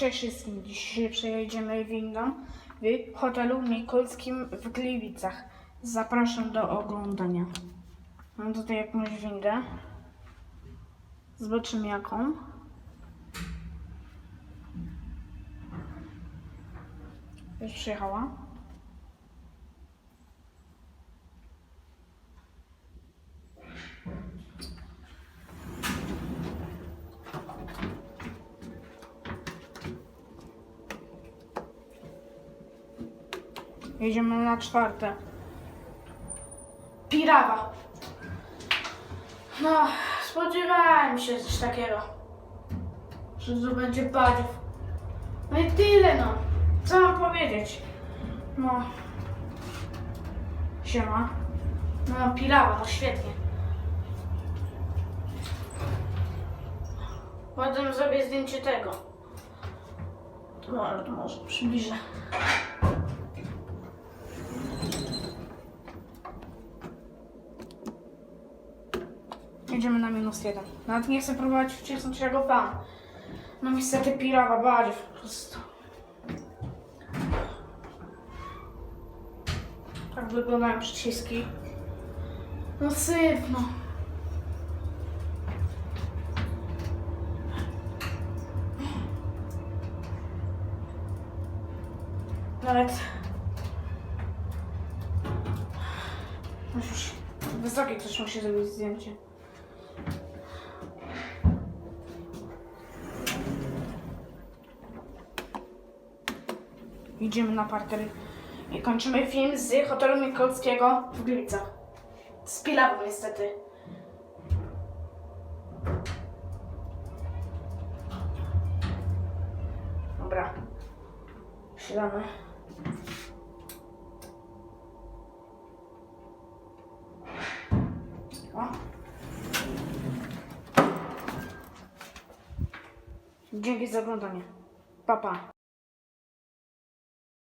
Cześć wszystkim, dzisiaj przejedziemy windą w hotelu Mikulskim w Gliwicach. Zapraszam do oglądania. Mam tutaj jakąś windę. Zobaczymy jaką. Już przyjechała. Jedziemy na czwarte. Pirawa. No, spodziewałem się coś takiego. Że to będzie badziów. No i tyle no. Co mam powiedzieć? No. Siema. No, pirawa, no świetnie. Potem zrobię zdjęcie tego. Ale to może przybliżę. Jedziemy na minus jeden. Nawet nie chcę próbować wcisnąć tego pan. No niestety pirawa bardziej po prostu. Tak wyglądają przyciski. No syf, no. Nawet... Już wysokie ktoś musi zrobić zdjęcie. Idziemy na parter i kończymy film z hotelu Mikulskiego w Gliwicach. Z Pilawą niestety. Dobra. Siadamy. O. Dzięki za oglądanie. Pa, pa.